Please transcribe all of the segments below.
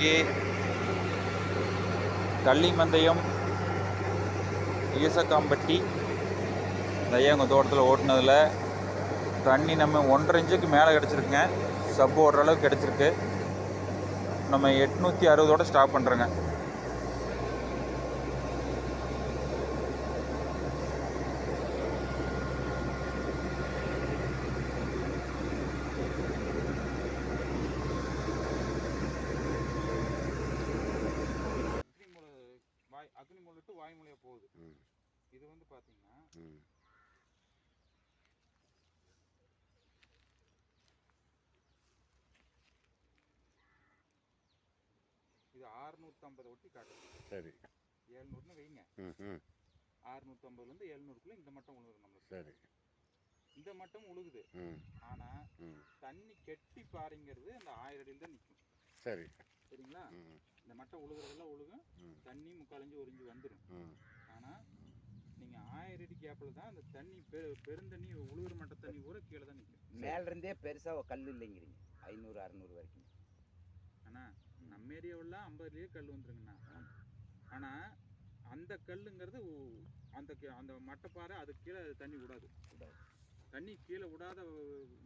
இன்றைக்கு கள்ளிமந்தயம் ஈசக்காம்பட்டி இந்த ஐயா உங்கள் தோட்டத்தில் ஓட்டினதில் தண்ணி நம்ம ஒன்றரை இன்ச்சுக்கு மேலே கிடச்சிருக்குங்க. சப் ஓடுற அளவுக்கு கிடச்சிருக்கு. நம்ம எட்நூற்றி அறுபதோடு ஸ்டாப் பண்ணுறேங்க பார்த்தீங்கன்னா இது ஆறுநூற்றம்பது ஒட்டி காட்டுது. சரி. ஏழ்நூறுன்னு வைங்க. ஆறுநூற்றம்பதுலேருந்து எழுநூறுக்குள்ளே இந்த மட்டம் உழுகுது நம்மளுக்கு சரி. இந்த மட்டம் உழுகுது. ஆனால் தண்ணி கெட்டி பாறைங்கிறது அந்த ஆயிரம் அடியில் தான் நிற்கும் சரி. சரிங்களா? இந்த மட்டம் உழுகுறதெல்லாம் உழுகும். தண்ணி முக்காலஞ்சு உறிஞ்சி வந்துடும் ஆனால் நீங்கள் ஆயிரம் அடி கேப்பில் தான் அந்த தண்ணி பெரு பெருந்தண்ணி உழுகுற மட்ட தண்ணி கூட கீழே தான் நிற்கும் மேல இருந்தே பெருசா ஒரு கல் இல்லைங்கிறீங்க ஐநூறு அறநூறு வரைக்கும் ஆனால் நம்ம ஏரியாவில் ஐம்பதுலேயே கல் வந்துருங்கண்ணா ஆனால் அந்த கல்லுங்கிறது அந்த அந்த மட்டைப்பாறை அது கீழே தண்ணி விடாது விடாது. தண்ணி கீழே விடாத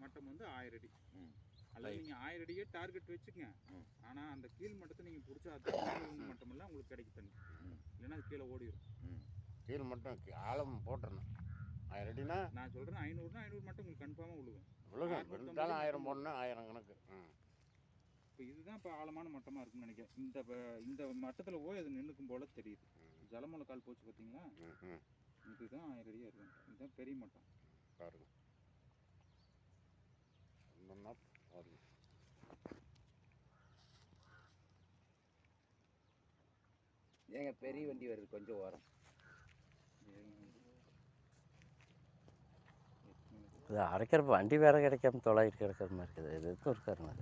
மட்டம் வந்து ஆயிரம் அடி ம். அல்லது நீங்கள் ஆயிரம் அடியே டார்கெட் வச்சுக்கங்க. ஆனால் அந்த கீழ் மட்டத்தை நீங்கள் பிடிச்சா தான் உள்ள மட்டமெல்லாம் உங்களுக்கு கிடைக்கும் தண்ணி. இல்லைன்னா அது கீழே ஓடிடும் ம். கீழ் மட்டும் ஆழம் போட்டுறணும். ஆயிரம் அடினா நான் சொல்கிறேன் ஐநூறுனா ஐநூறு மட்டும் உங்களுக்கு கன்ஃபார்மாக விழுகும். விழுகும். இருந்தாலும் ஆயிரம் போடணும் ஆயிரம் கணக்கு. ம் இப்போ இதுதான் இப்போ ஆழமான மட்டமாக இருக்குன்னு நினைக்கிறேன். இந்த இந்த மட்டத்தில் போய் அது நின்றுக்கும் போல தெரியுது. ஜலமலை கால் போச்சு பார்த்தீங்களா இதுதான் ஆயிரம் அடியாக இருக்கும். இதுதான் பெரிய மட்டம். பாருங்க. பாருங்க. ஏங்க பெரிய வண்டி வருது கொஞ்சம் ஓரம். இது அரைக்கிறப்ப வண்டி வேறு கிடைக்காம தொலைகிட்டு கிடக்கிற மாதிரி இருக்குது. இது எதுக்கும் இருக்காருங்க